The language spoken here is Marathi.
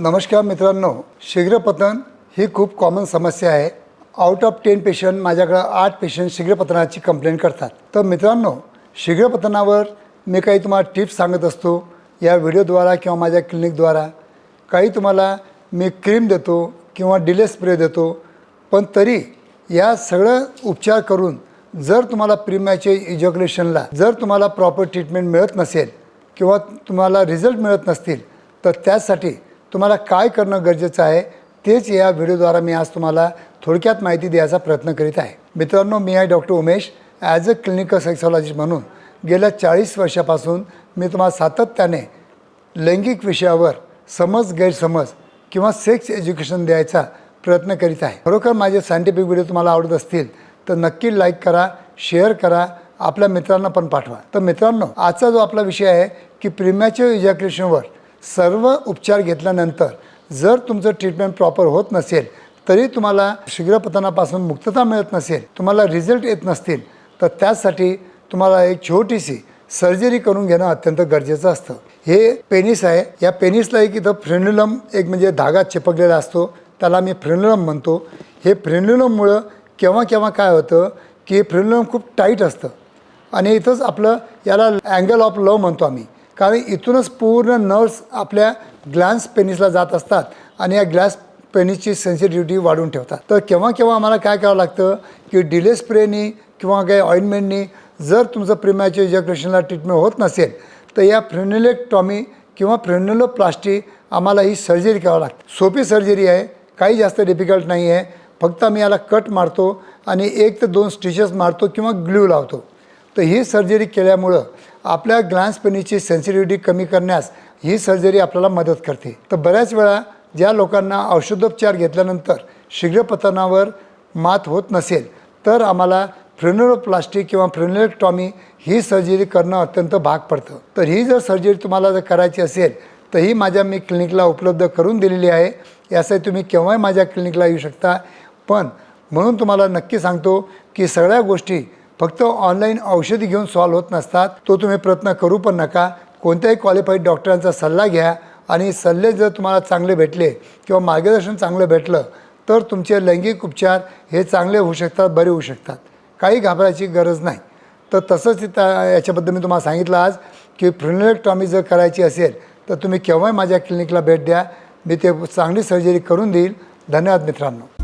नमस्कार मित्रांनो शीघ्रपतन ही खूप कॉमन समस्या आहे. आउट ऑफ टेन पेशंट माझ्याकडं आठ पेशंट शीघ्रपतनाची कंप्लेंट करतात. तर मित्रांनो शीघ्रपतनावर मी काही तुम्हाला टिप्स सांगत असतो. या व्हिडिओद्वारा किंवा माझ्या क्लिनिकद्वारा काही तुम्हाला मी क्रीम देतो किंवा डिले स्प्रे देतो. पण तरी या सगळं उपचार करून जर तुम्हाला प्रिमॅचे इजॉक्युलेशनला जर तुम्हाला प्रॉपर ट्रीटमेंट मिळत नसेल किंवा तुम्हाला रिझल्ट मिळत नसतील तर त्यासाठी तुम्हाला काय करणं गरजेचं आहे तेच या व्हिडिओद्वारा मी आज तुम्हाला थोडक्यात माहिती द्यायचा प्रयत्न करीत आहे. मित्रांनो मी आहे doctor Umesh as a clinical sexologist म्हणून गेल्या चाळीस वर्षापासून मी तुम्हाला सातत्याने लैंगिक विषयावर समज गैरसमज किंवा सेक्स एज्युकेशन द्यायचा प्रयत्न करीत आहे. खरोखर माझे सायंटिफिक व्हिडिओ तुम्हाला आवडत असतील तर नक्की लाईक करा शेअर करा आपल्या मित्रांना पण पाठवा. तर मित्रांनो आजचा जो आपला विषय आहे की प्रिमॅच्युअर इजॅक्युलेशनवर सर्व उपचार घेतल्यानंतर जर तुमचं ट्रीटमेंट प्रॉपर होत नसेल तरी तुम्हाला शीघ्रपतनापासून मुक्तता मिळत नसेल तुम्हाला रिझल्ट येत नसतील तर त्यासाठी तुम्हाला एक छोटीशी सर्जरी करून घेणं अत्यंत गरजेचं असतं. हे पेनिस आहे. या पेनिसला एक इथं फ्रेन्युलम एक म्हणजे धागा चिपकलेला असतो. त्याला मी फ्रेन्युलम म्हणतो. हे फ्रेन्युलममुळं केव्हा केव्हा काय होतं की फ्रेन्युलम खूप टाईट असतं. आणि इथंच आपलं याला अँगल ऑफ लव म्हणतो आम्ही. कारण इथूनच पूर्ण नर्व्स आपल्या ग्लॅन्स पेनिसला जात असतात आणि या ग्लॅस पेनिसची सेन्सिटिव्हिटी वाढवून ठेवतात. तर केव्हा केव्हा आम्हाला काय करावं लागतं की डिले स्प्रेनी किंवा काही ऑइंटमेंटनी जर तुमचं प्रिमॅच्या इजॅक्युलेशनला ट्रीटमेंट होत नसेल तर या फ्रेन्युलेक्टॉमी किंवा फ्रेन्युलोप्लास्टी आम्हाला ही सर्जरी करावं लागते. सोपी सर्जरी आहे काही जास्त डिफिकल्ट नाही आहे फक्त आम्ही याला कट मारतो आणि एक ते दोन स्टिचेस मारतो किंवा ग्ल्यू लावतो. तर ही सर्जरी केल्यामुळं आपल्या ग्लान्स पेनीची सेन्सिटिव्हिटी कमी करण्यास ही सर्जरी आपल्याला मदत करते. तर बऱ्याच वेळा ज्या लोकांना औषधोपचार घेतल्यानंतर शीघ्रपतनावर मात होत नसेल तर आम्हाला फ्रेनोप्लास्टिक किंवा फ्रेनोलेक्टॉमी ही सर्जरी करणं अत्यंत भाग पडतं. तर ही जर सर्जरी तुम्हाला जर करायची असेल तर ही माझ्या मी क्लिनिकला उपलब्ध करून दिलेली आहे. यासाठी तुम्ही केव्हाही माझ्या क्लिनिकला येऊ शकता. पण म्हणून तुम्हाला नक्की सांगतो की सगळ्या गोष्टी फक्त ऑनलाईन औषधी घेऊन सॉल्व्ह होत नसतात तो तुम्ही प्रयत्न करू पण नका. कोणत्याही क्वालिफाईड डॉक्टरांचा सल्ला घ्या आणि सल्ले जर तुम्हाला चांगले भेटले किंवा मार्गदर्शन चांगलं भेटलं तर तुमचे लैंगिक उपचार हे चांगले होऊ शकतात बरे होऊ शकतात. काही घाबरायची गरज नाही. तर तसंच त्या याच्याबद्दल मी तुम्हाला सांगितलं आज की फ्रिनोलेक्टॉमी जर करायची असेल तर तुम्ही केव्हाही माझ्या क्लिनिकला भेट द्या. मी ते चांगली सर्जरी करून देईल. धन्यवाद मित्रांनो.